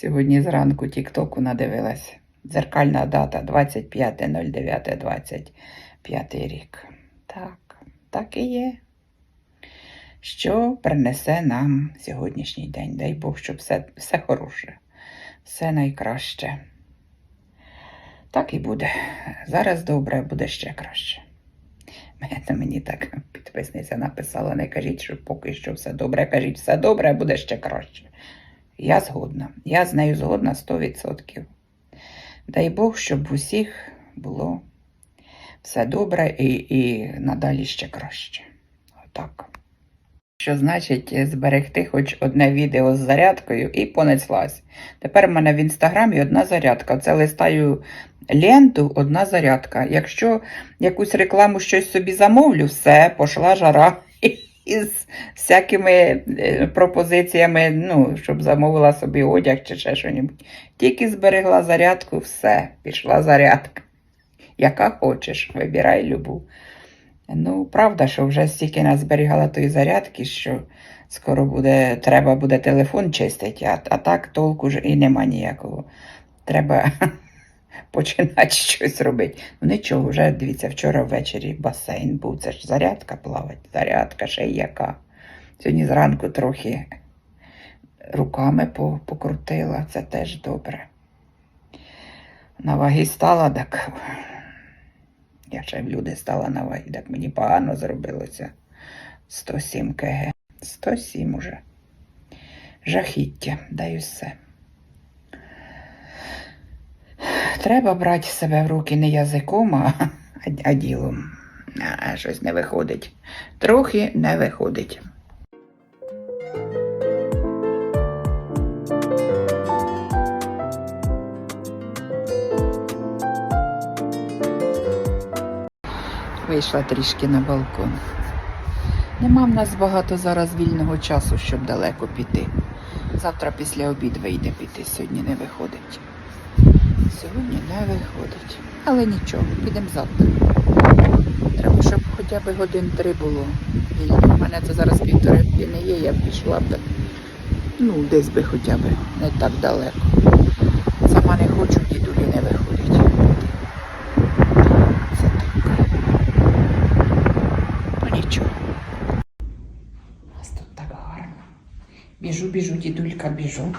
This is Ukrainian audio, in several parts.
Сьогодні зранку Тіктоку надивилась. Дзеркальна дата 25.09.25 рік. Так, так і є. Що принесе нам сьогоднішній день? Дай Бог, щоб все, все хороше, все найкраще. Так і буде. Зараз добре, буде ще краще. Мені так підписниця написала: не кажіть, що поки що все добре, кажіть все добре, буде ще краще. Я згодна. Я з нею згодна 100%. Дай Бог, щоб в усіх було все добре і, і надалі ще краще. Отак. Що значить зберегти хоч одне відео з зарядкою і понеслась. Тепер в мене в інстаграмі одна зарядка. Це листаю ленту, одна зарядка. Якщо якусь рекламу щось собі замовлю, все, пошла жара. Із всякими е, пропозиціями, ну, щоб замовила собі одяг чи ще щось. Тільки зберегла зарядку, все, пішла зарядка. Яка хочеш, вибирай любу. Ну, правда, що вже стільки нас зберігала тої зарядки, що скоро буде, треба буде телефон чистити, а, а так толку ж і нема ніякого. Треба починати щось робити. Ну нічого, вже дивіться, вчора ввечері басейн був. Це ж зарядка плавать, зарядка ще й яка. Сьогодні зранку трохи руками покрутила, це теж добре. На ваги стала, так я ще в люди стала на ваги, так мені погано зробилося. 107 кг. 107 уже. Жахіття, даю все. Треба брати себе в руки не язиком, а, а ділом. А щось не виходить. Трохи не виходить. Вийшла трішки на балкон. Нема в нас багато зараз вільного часу, щоб далеко піти. Завтра після обід вийде піти, сьогодні не виходить. Сьогодні не виходить. Але нічого, підемо завтра. Треба, щоб хоча б годин три було. вільно. У мене це зараз півтори години є, я б пішла б. Ну, десь би хоча б не так далеко. Сама не хочу, дідулі не виходить. Це так. Ну нічого. У нас тут так гарно. Біжу, біжу, дідулька, біжу.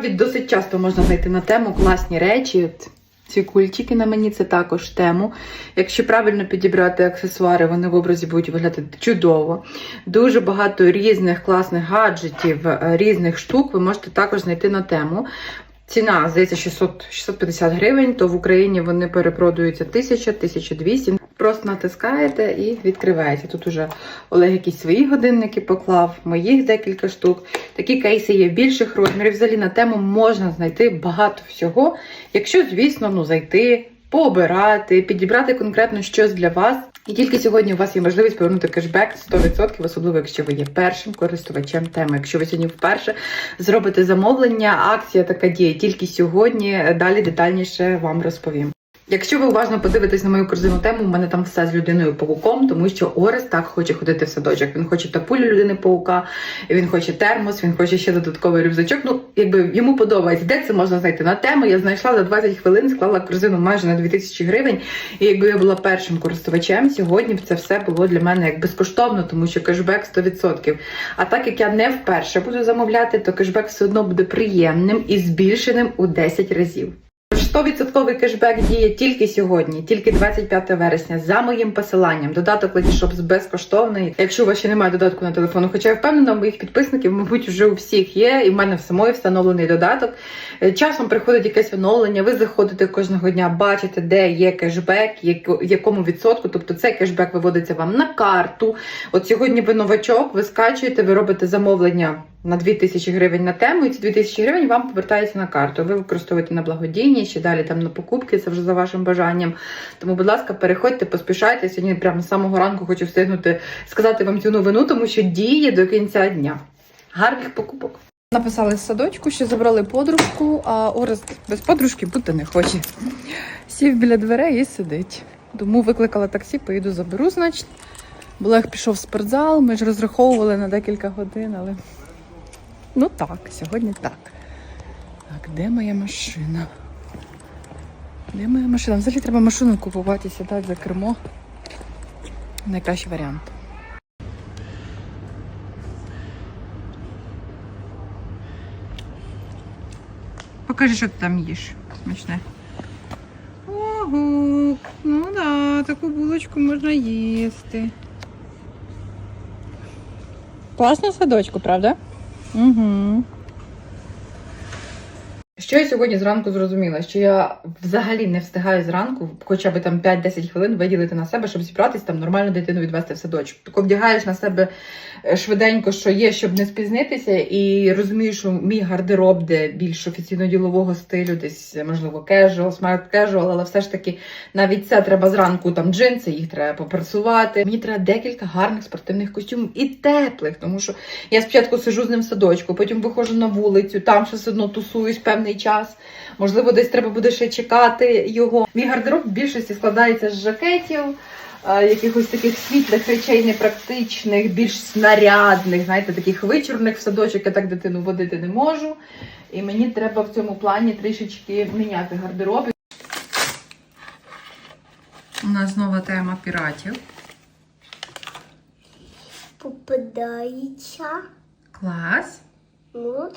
Насправді досить часто можна знайти на тему класні речі. Ці кульчики на мені це також тему. Якщо правильно підібрати аксесуари, вони в образі будуть виглядати чудово. Дуже багато різних класних гаджетів, е, різних штук ви можете також знайти на тему. Ціна, здається, 600, 650 гривень, то в Україні вони перепродуються 1000, 1200. Просто натискаєте і відкриваєте. Тут уже Олег якісь свої годинники поклав, моїх декілька штук. Такі кейси є більших розмірів. Взагалі на тему можна знайти багато всього, якщо, звісно, ну, зайти, пообирати, підібрати конкретно щось для вас. І тільки сьогодні у вас є можливість повернути кешбек 100%, особливо якщо ви є першим користувачем теми. Якщо ви сьогодні вперше зробите замовлення, акція така діє тільки сьогодні. Далі детальніше вам розповім. Якщо ви уважно подивитесь на мою корзину тему, у мене там все з людиною павуком, тому що Орес так хоче ходити в садочок. Він хоче тапулю людини паука, він хоче термос, він хоче ще додатковий рюкзачок. Ну, якби йому подобається. Де це можна знайти на тему? Я знайшла за 20 хвилин, склала корзину майже на 2000 гривень. І якби я була першим користувачем, сьогодні це все було для мене як безкоштовно, тому що кешбек 100%. А так як я не вперше буду замовляти, то кешбек все одно буде приємним і збільшеним у 10 разів. 100% кешбек діє тільки сьогодні, тільки 25 вересня, за моїм посиланням. Додаток Letyshops безкоштовний. Якщо у вас ще немає додатку на телефону, хоча я впевнена, моїх підписників, мабуть, вже у всіх є, і в мене в самої встановлений додаток. Е, Часом приходить якесь оновлення, ви заходите кожного дня, бачите, де є кешбек, якому відсотку. Тобто цей кешбек виводиться вам на карту. От сьогодні ви новачок, ви скачуєте, ви робите замовлення на 2000 гривень на тему, і ці 2000 гривень вам повертаються на карту. Ви використовуєте на благодійні, ще далі там на покупки, це вже за вашим бажанням. Тому, будь ласка, переходьте, поспішайте. Сьогодні прямо з самого ранку хочу встигнути сказати вам цю новину, тому що діє до кінця дня. Гарних покупок! Написали з садочку, що забрали подружку, а Орес без подружки бути не хоче. Сів біля дверей і сидить. Тому викликала таксі, поїду заберу, значить. Олег пішов в спортзал, ми ж розраховували на декілька годин, але ну так, сьогодні так. Так, де моя машина? Де моя машина? Взагалі треба машину купувати і сідати за кермо. Найкращий варіант. Покажи, що ти там їш. Смачне. Ого, ну да, таку булочку можна їсти. Класно садочку, правда? Mm-hmm. Що я сьогодні зранку зрозуміла? Що я взагалі не встигаю зранку, хоча б там 5-10 хвилин виділити на себе, щоб зібратися там нормально дитину відвести в садочок. Тако вдягаєш на себе е, швиденько, що є, щоб не спізнитися, і розумієш, що мій гардероб, де більш офіційно ділового стилю, десь можливо кежуал, смарт кежуал, але все ж таки навіть це треба зранку там джинси, їх треба попрасувати. Мені треба декілька гарних спортивних костюмів і теплих, тому що я спочатку сижу з ним в садочку, потім виходжу на вулицю, там все одно тусуюсь певний час. Можливо, десь треба буде ще чекати його. Мій гардероб в більшості складається з жакетів. е, Якихось таких світлих речей, непрактичних, більш снарядних, знаєте, таких вичурних в садочок я так дитину водити не можу. І мені треба в цьому плані трішечки міняти гардероб. У нас нова тема піратів. попадається. Клас. Ну,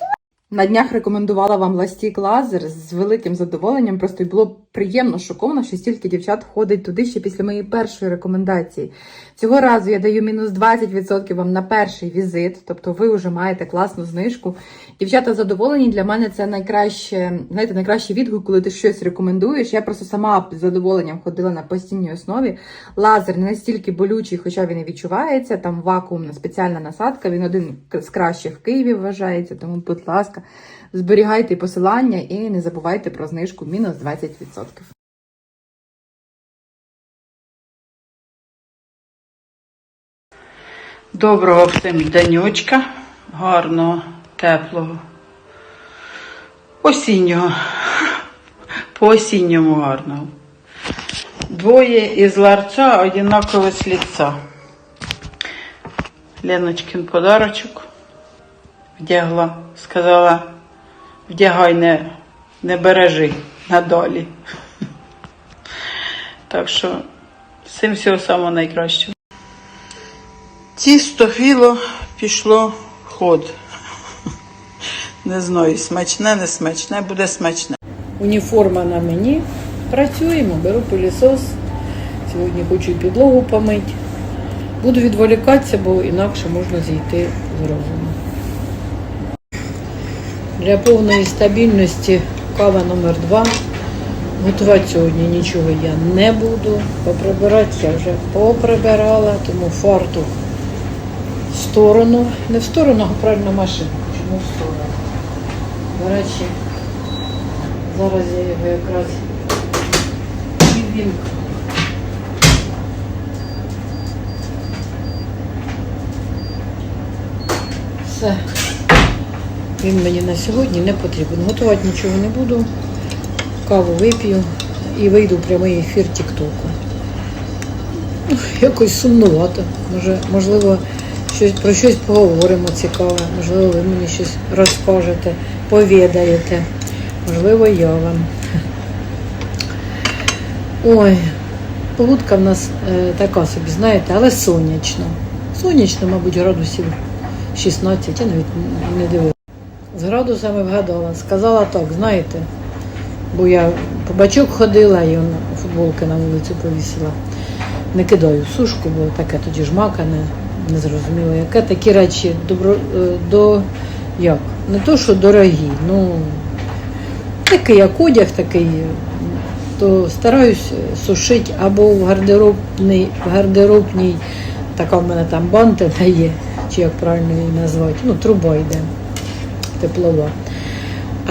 На днях рекомендувала вам ластік лазер з великим задоволенням. Просто й було приємно шоковано, що стільки дівчат ходить туди ще після моєї першої рекомендації. Цього разу я даю мінус 20% вам на перший візит, тобто ви вже маєте класну знижку. Дівчата задоволені. Для мене це найкраще, знаєте, найкращий відгук, коли ти щось рекомендуєш. Я просто сама з задоволенням ходила на постійній основі. Лазер не настільки болючий, хоча він і відчувається. Там вакуумна спеціальна насадка. Він один з кращих в Києві вважається. Тому, будь ласка, зберігайте посилання і не забувайте про знижку мінус 20%. Доброго всім денечка, гарного, теплого, осіннього, по осінньому гарного. Двоє із ларца одинаково лица. Леночкин подарочок вдягла, сказала, вдягай, не, не бережи надалі. Так що всім всього самого найкращого. Тісто філо пішло в ход. Не знаю, смачне, не смачне, буде смачне. Уніформа на мені. Працюємо, беру пилісос. Сьогодні хочу і підлогу помити. Буду відволікатися, бо інакше можна зійти з розуму. Для повної стабільності кава номер 2 Готувати сьогодні нічого я не буду. Поприбирати я вже поприбирала, тому фартух в сторону. Не в сторону, а правильно машину. Чому в сторону? До речі, зараз я його якраз і вімкну. Все. Він мені на сьогодні не потрібен. Готувати нічого не буду. Каву вип'ю і вийду в прямий ефір Тіктоку. Ну, Якось сумнувато. Може, можливо, щось, про щось поговоримо цікаве, можливо, ви мені щось розкажете, повідаєте. Можливо, я вам. Ой, погодка в нас е, така собі, знаєте, але сонячно. Сонячно, мабуть, градусів 16, я навіть не дивилася. З градусами вгадала. Сказала так, знаєте, бо я по бачок ходила і он футболки на вулицю повісила. Не кидаю сушку, бо таке тоді жмакане, незрозуміло яке. Такі речі добро, е, до як? Не то, що дорогі, ну такий як одяг такий, то стараюсь сушити або в гардеробній, в гардеробній, така в мене там бантина є, чи як правильно її назвати, ну, труба йде теплова.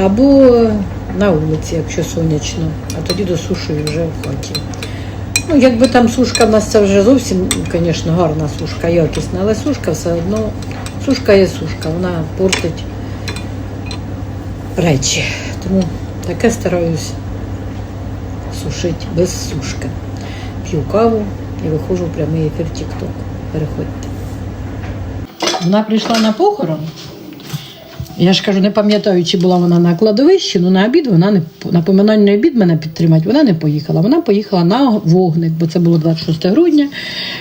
Або на вулиці, якщо сонячно, а тоді досушую вже в хаті. Ну, якби там сушка в нас це вже зовсім, звісно, гарна сушка, якісна, але сушка все одно, сушка є сушка, вона портить речі. Тому таке стараюсь сушити без сушки. П'ю каву і виходжу в прямий ефір TikTok. Переходьте. Вона прийшла на похорон. Я ж кажу, не пам'ятаю, чи була вона на кладовищі, але на обід вона не на поминальний обід мене підтримати. Вона не поїхала. Вона поїхала на вогник, бо це було 26 грудня,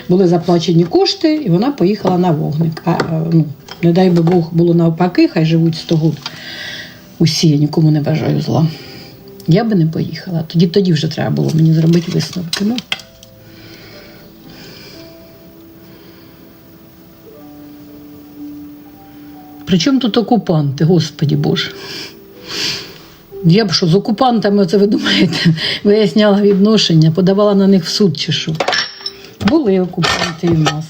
були заплачені кошти, і вона поїхала на вогник. А е, ну, не дай би Бог було навпаки, хай живуть 100 год. Усі, я нікому не бажаю зла. Я би не поїхала. Тоді тоді вже треба було мені зробити висновки. Ну. Причому тут окупанти, господі Боже. Я б що з окупантами, це ви думаєте, виясняла відношення, подавала на них в суд чи що. Були окупанти і в нас.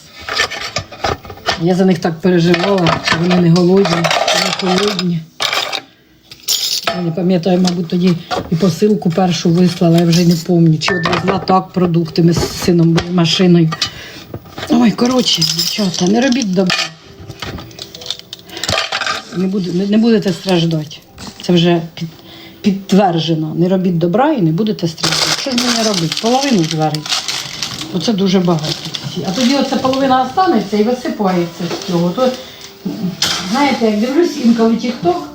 Я за них так переживала, що вони не голодні, не холодні. Я не пам'ятаю, мабуть, тоді і посилку першу вислала, я вже не пам'ятаю, чи одвезла так продукти. Ми з сином машиною. Ой, коротше, дівчата, не робіть добре. Не, буде, не, будете страждати. Це вже під, підтверджено. Не робіть добра і не будете страждати. Що ж мені робити? Половину зварити. Оце дуже багато. А тоді оця половина останеться і висипається з цього. То, знаєте, як дивлюсь інколи тік-ток,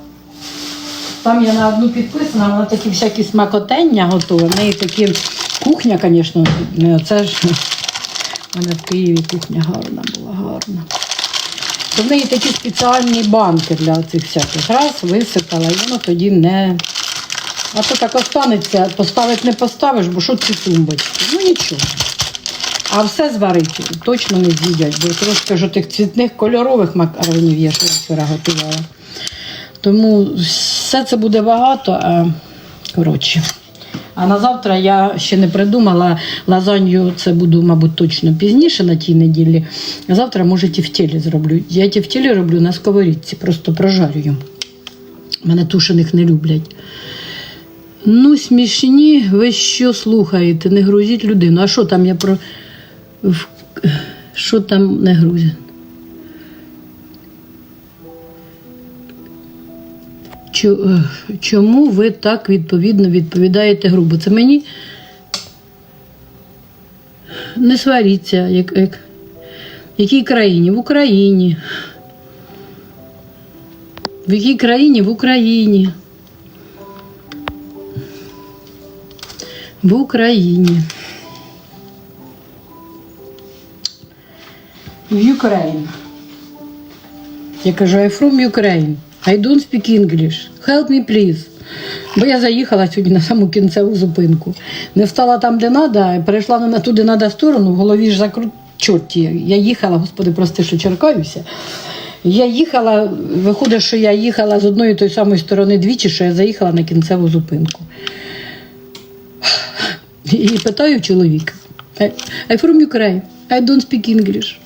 там я на одну підписана, вона такі всякі смакотення готова. В неї такі кухня, звісно, оце ж. У мене в Києві кухня гарна була, гарна. То в неї такі спеціальні банки для цих всяких. Раз висипала, і воно тоді не. А то так останеться, поставити не поставиш, бо що ці тумбочки? Ну нічого. А все зварити точно не з'їдять, бо трошки ж тих цвітних кольорових макаронів є, що я вчора готувала. Тому все це буде багато, а коротше. А на завтра я ще не придумала лазанью, це буду, мабуть, точно пізніше на тій неділі. Завтра, може, тівтєлі зроблю. Я тівтєлі роблю на сковорідці, просто прожарюю. Мене тушених не люблять. Ну, смішні, ви що слухаєте? Не грузіть людину. А що там я про. Що там не грузять? Чому ви так відповідно відповідаєте грубо? Це мені не сваріться, як, як... якій країні? В Україні. В якій країні? В Україні. В Україні. В Ukraine. Я кажу, I from Ukraine. I don't speak English. Help me, please. Бо я заїхала сьогодні на саму кінцеву зупинку. Не встала там, де треба, перейшла на ту, де треба сторону, в голові ж закрут чорті. Я їхала, господи, прости, що черкаюся. Я їхала, виходить, що я їхала з одної тої самої сторони двічі, що я заїхала на кінцеву зупинку. І питаю чоловіка. I, from Ukraine. I don't speak English.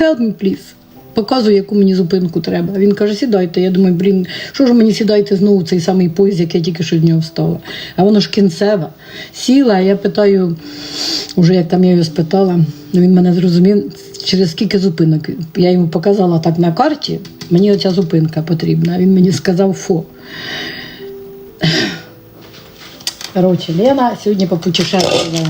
Help me, please. Показую, яку мені зупинку треба. Він каже, сідайте. Я думаю, блін, що ж мені сідайте знову цей самий поїзд, як я тільки що з нього встала. А воно ж кінцева. Сіла, я питаю, уже як там я його спитала, ну він мене зрозумів, через скільки зупинок. Я йому показала так на карті, мені оця зупинка потрібна. Він мені сказав фо. Коротше, Лена сьогодні попутешествувала.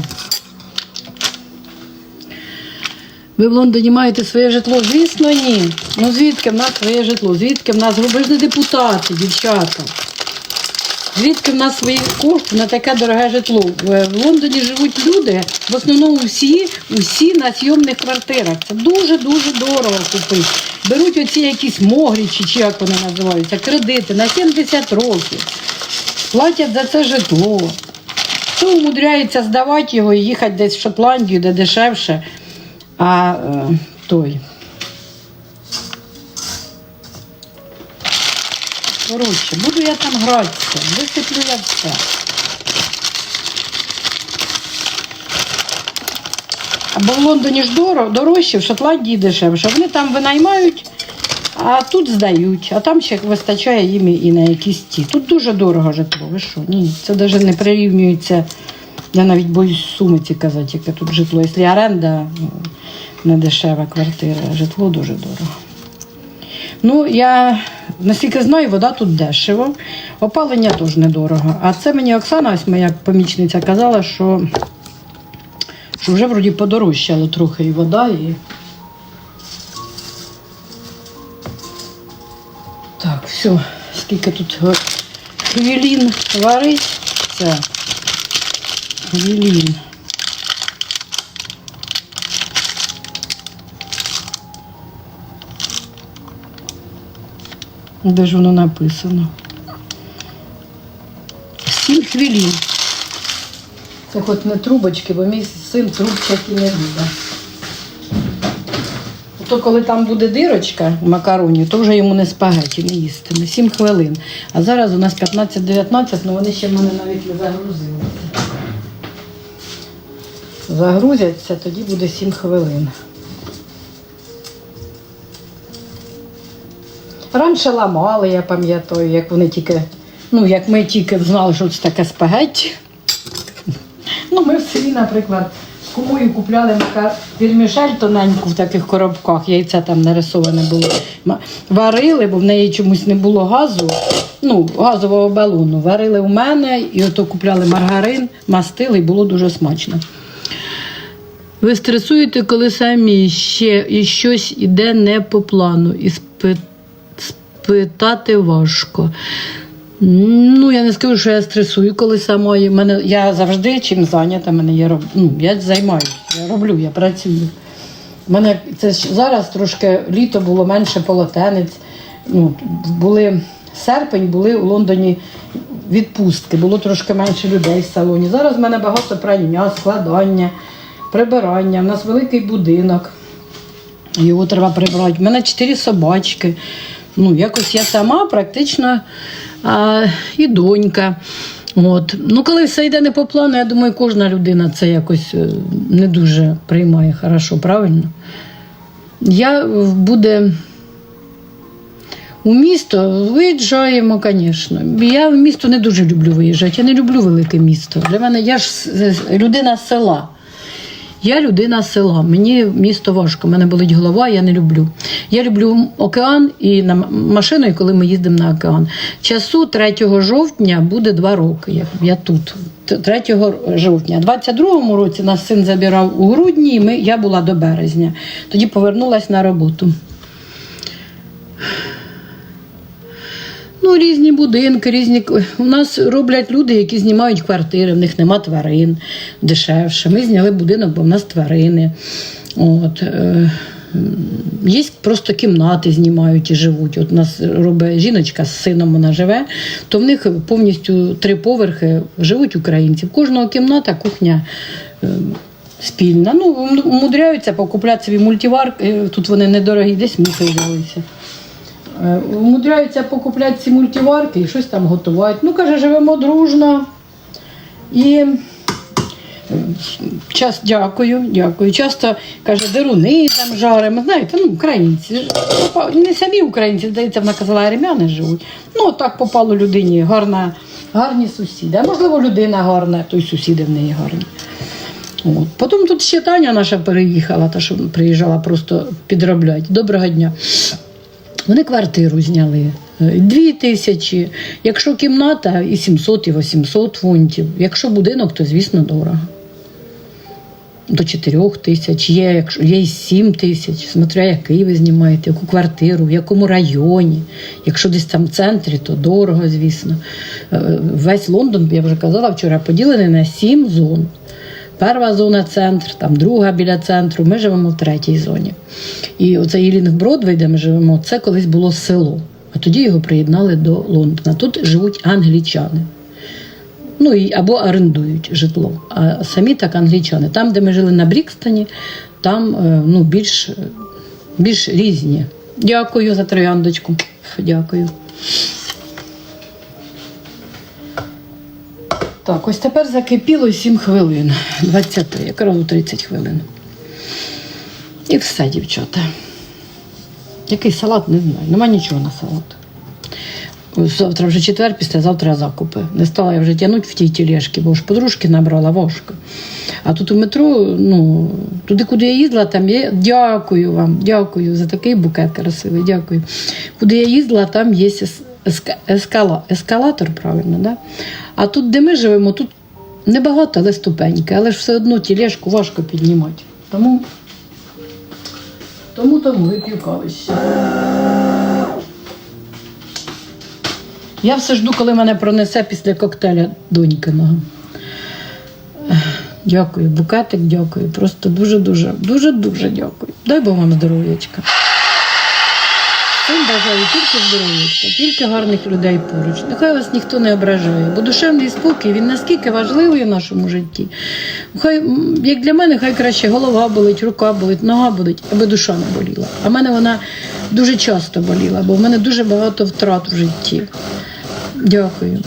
Ви в Лондоні маєте своє житло? Звісно, ні. Ну звідки в нас своє житло? Звідки в нас ви ж не депутати, дівчата? Звідки в нас свої кошти на таке дороге житло? В Лондоні живуть люди, в основному всі, усі на зйомних квартирах. Це дуже-дуже дорого купити. Беруть оці якісь могрічі, чи як вони називаються, кредити на 70 років. Платять за це житло. Хто умудряється здавати його і їхати десь в Шотландію, де дешевше, а е, той. Коротше, буду я там гратися, висиплю я все. Бо в Лондоні ж дорожче, в Шотландії дешевше. Вони там винаймають, а тут здають, а там ще вистачає їм і на якісь ті. Тут дуже дорого житло. Ви що? Ні, це навіть не прирівнюється. Я навіть боюсь суми ці казати, яке тут житло. Якщо оренда ну, не дешева квартира, житло дуже дорого. Ну, я наскільки знаю, вода тут дешево, опалення теж недорого. А це мені Оксана, ось моя помічниця, казала, що, що вже вроді подорожчало трохи і вода, і. Так, все, скільки тут хвилін варить, це хвилін. Де ж воно написано? Сім хвилин. Це хоч не трубочки, бо мій син трубчаки не буде. То коли там буде дирочка в макароні, то вже йому не спагеті, не їстиме. 7 хвилин. А зараз у нас 15-19, але вони ще в мене навіть не загрузилися. Загрузяться, тоді буде 7 хвилин. Раніше ламали, я пам'ятаю, як вони тільки, ну, як ми тільки знали, що це таке спагетті. Ну, ми в селі, наприклад, з кумою купляли мака... вірмішель тоненьку в таких коробках, яйця там нарисоване було. Варили, бо в неї чомусь не було газу, ну, газового балону. Варили у мене і ото купляли маргарин, мастили, і було дуже смачно. Ви стресуєте, коли самі ще і щось іде не по плану, і спи- спитати важко. Ну, я не скажу, що я стресую, коли самої. Мене, я завжди чим зайнята, мене є роб... ну, я займаюся, я роблю, я працюю. Мене це ж зараз трошки літо було менше полотенець. Ну, були серпень, були у Лондоні відпустки, було трошки менше людей в салоні. Зараз в мене багато прання, складання, прибирання. У нас великий будинок. Його треба прибрати. У мене чотири собачки. Ну, якось я сама практично а, і донька. От. Ну, коли все йде не по плану, я думаю, кожна людина це якось е, не дуже приймає хорошо, правильно? Я е, буде у місто виїжджаємо, звісно. Я в місто не дуже люблю виїжджати. Я не люблю велике місто. Для мене я ж людина села. Я людина села. Мені місто важко. Мене болить голова, я не люблю. Я люблю океан і на машиною, коли ми їздимо на океан. Часу 3 жовтня буде два роки. Я, я тут. 3 жовтня. У 22-му році нас син забирав у грудні, і ми, я була до березня. Тоді повернулася на роботу. Ну, різні будинки, різні. У нас роблять люди, які знімають квартири, в них нема тварин дешевше. Ми зняли будинок, бо в нас тварини. От, е, Є просто кімнати знімають і живуть. От у нас робить жіночка з сином, вона живе, то в них повністю три поверхи живуть українці. В кожного кімната, кухня е, спільна. Ну, умудряються покупляти собі мультиварки. Тут вони недорогі, десь мухи взялися. Е, Умудряються покупляти ці мультиварки і щось там готувати. Ну, каже, живемо дружно. І е, час дякую, дякую. Часто каже, деруни там жаримо. Знаєте, ну, українці. Не самі українці, здається, вона казала, армяни живуть. Ну, так попало людині гарна, гарні сусіди. А можливо, людина гарна, то й сусіди в неї гарні. От. Потім тут ще Таня наша переїхала, та що приїжджала просто підробляти. Доброго дня. Вони квартиру зняли е, 2 тисячі. Якщо кімната, і 700, і 800 фунтів. Якщо будинок, то звісно дорого. До 4 тисяч, є, якщо є і 7 тисяч, смотря який ви знімаєте, яку квартиру, в якому районі. Якщо десь там в центрі, то дорого, звісно. Е, Весь Лондон, я вже казала вчора, поділений на 7 зон. Перша зона центр, там друга біля центру. Ми живемо в третій зоні. І оцей Ілінг Бродвей, де ми живемо, це колись було село. А тоді його приєднали до Лондона. Тут живуть англічани. Ну і або орендують житло. А самі так англічани. Там, де ми жили на Брікстоні, там е, ну, більш, більш різні. Дякую за трояндочку. Дякую. Так, ось тепер закипіло 7 хвилин. 20, якраз 30 хвилин. І все, дівчата. Який салат, не знаю. Нема нічого на салат. Завтра вже четвер, післязавтра закупи. Не стала я вже тягнути в тій тілешки, бо ж подружки набрала важко. А тут у метро, ну, туди, куди я їздила, там є. Дякую вам, дякую за такий букет красивий, дякую. Куди я їздила, там є ес- еска- ескала, ескалатор, правильно, да? А тут, де ми живемо, тут небагато, але ступеньки, але ж все одно тілешку важко піднімати. Тому, тому, тому вип'ю. Я все жду, коли мене пронесе після коктейля донькиного. Дякую, букетик, дякую. Просто дуже-дуже, дуже-дуже дякую. Дай Бог вам здоров'ячка. Всім бажаю тільки здоров'ячка, тільки гарних людей поруч. Нехай вас ніхто не ображає, бо душевний спокій він наскільки важливий в нашому житті. Хай, як для мене, хай краще голова болить, рука болить, нога болить, аби душа не боліла. А в мене вона дуже часто боліла, бо в мене дуже багато втрат в житті. Дякую.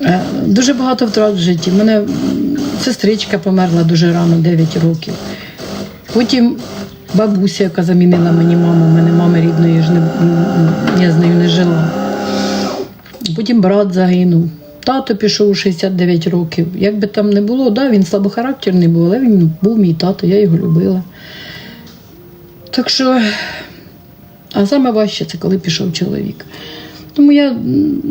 Е, Дуже багато втрат в житті. У мене сестричка померла дуже рано, 9 років. Потім бабуся, яка замінила мені маму, у мене мами рідної ж не, я з нею не жила. Потім брат загинув. Тато пішов у 69 років. Як би там не було, да, він слабохарактерний був, але він був мій тато, я його любила. Так що, а саме важче це коли пішов чоловік. Тому я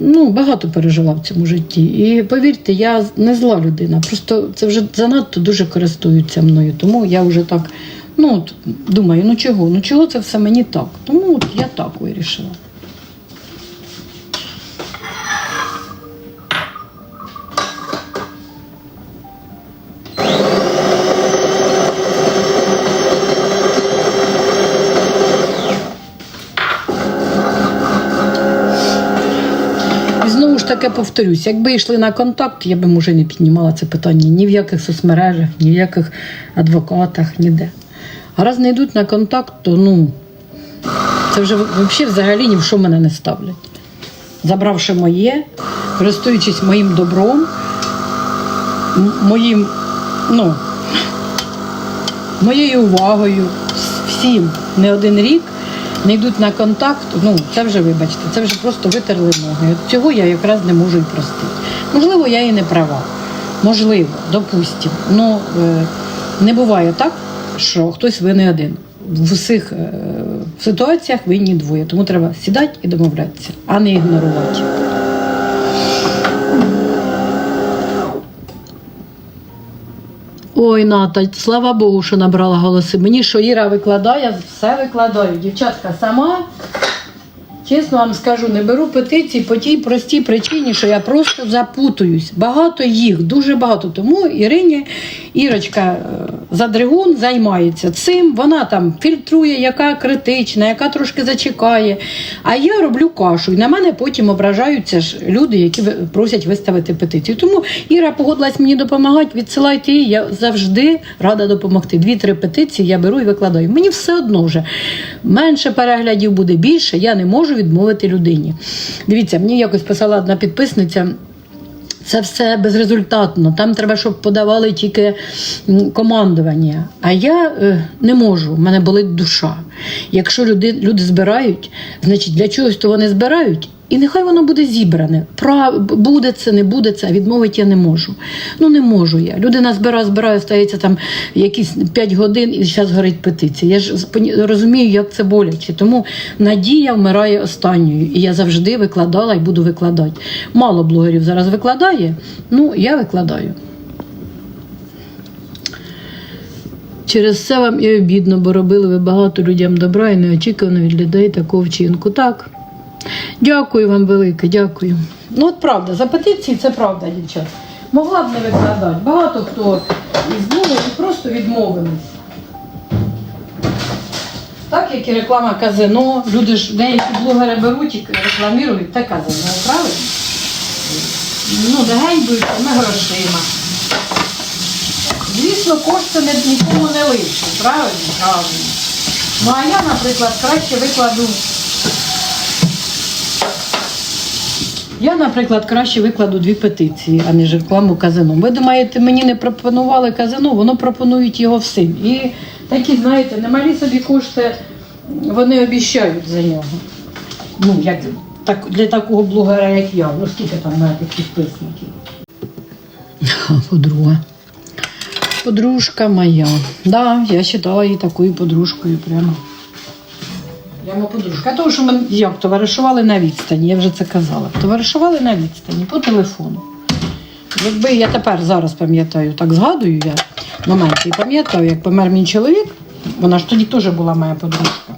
ну, багато пережила в цьому житті. І повірте, я не зла людина. Просто це вже занадто дуже користуються мною. Тому я вже так ну, от, думаю, ну чого? Ну чого це все мені так? Тому от я так вирішила. Таки повторюсь, якби йшли на контакт, я би може не піднімала це питання ні в яких соцмережах, ні в яких адвокатах, ніде. А раз не йдуть на контакт, то ну це вже взагалі взагалі ні в що мене не ставлять. Забравши моє, користуючись моїм добром, моїм, ну, моєю увагою, всім не один рік не йдуть на контакт, ну це вже вибачте, це вже просто витерли ноги. От цього я якраз не можу і простити. Можливо, я і не права. Можливо, допустимо. Ну е, не буває так, що хтось ви не один. В усіх е, ситуаціях винні двоє. Тому треба сідати і домовлятися, а не ігнорувати. Ой, Ната, слава Богу, що набрала голоси. Мені що Іра викладає, все викладаю. Дівчатка, сама, чесно вам скажу, не беру петиції по тій простій причині, що я просто запутуюсь. Багато їх, дуже багато. Тому Ірині, Ірочка е, Задригун займається цим. Вона там фільтрує, яка критична, яка трошки зачекає. А я роблю кашу. І на мене потім ображаються ж люди, які просять виставити петицію. Тому Іра погодилась мені допомагати, відсилайте її. Я завжди рада допомогти. Дві-три петиції я беру і викладаю. Мені все одно вже менше переглядів буде більше. Я не можу відмовити людині. Дивіться, мені якось писала одна підписниця. Це все безрезультатно. Там треба, щоб подавали тільки командування. А я е, не можу, в мене болить душа. Якщо люди, люди збирають, значить для чогось то вони збирають. І нехай воно буде зібране. Прав... Буде це, не буде це, а відмовити я не можу. Ну не можу я. Людина збирає, збирає, стається там якісь 5 годин і зараз горить петиція. Я ж розумію, як це боляче. Тому надія вмирає останньою. І я завжди викладала і буду викладати. Мало блогерів зараз викладає, ну я викладаю. Через це вам і обідно, бо робили ви багато людям добра і неочікувано від людей такого вчинку. Так. Дякую вам велике, дякую. Ну, от правда, за петиції це правда, дівчат. Могла б не викладати. Багато хто із блогерів просто відмовились. Так, як і реклама казино, люди ж деякі блогери беруть і рекламують те казино, правильно? Ну, дегенькою цими грошима. Звісно, кошти нікому не лишні, правильно? Правильно. Ну а я, наприклад, краще викладу. Я, наприклад, краще викладу дві петиції, а не рекламу казино. Ви думаєте, мені не пропонували казино, воно пропонують його всім. І такі, знаєте, немалі собі кошти вони обіщають за нього. Ну, як так, для такого блогера, як я. Ну скільки там на таких підписників? Подруга. Подружка моя. Да, я вважала її такою подружкою прямо. Прямо подружка. Тому що ми як товаришували на відстані, я вже це казала. Товаришували на відстані по телефону. Якби я тепер зараз пам'ятаю, так згадую я моменти і пам'ятаю, як помер мій чоловік, вона ж тоді теж була моя подружка.